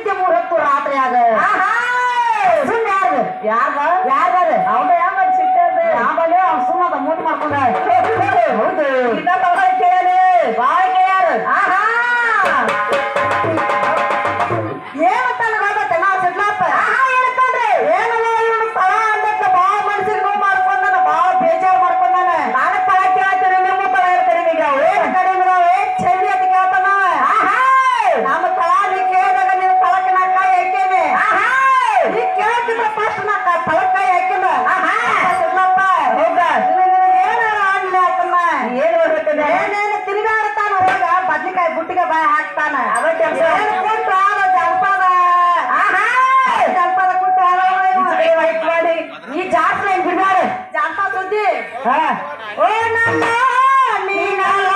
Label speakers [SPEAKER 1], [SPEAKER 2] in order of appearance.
[SPEAKER 1] ಮುಹೂರ್ತಕ್ಕೆ ಮುಹೂರ್ತ ರಾತ್ರಿ ಆಗ ಯಾರ್ದ ಯಾರ್ದ ಯಾರ್ದ ಅವನ ಮುಟ್ಟಿಗೆ ಬಾಯ್ ಹಾಕ್ತಾನ. ಅದ ಕೆಲಸ ಕುಟ್ಟ ಜಲಪಾದ ಜಲಪಾದ ಕುಟ್ಟ ಮಾಡಿ. ಈ ಜಾತ್ರೆ ಬಿಡ್ಬಾರ ಜಾತ್ರಾ ಸುದ್ದಿ? ಓ ನಮ್ಮ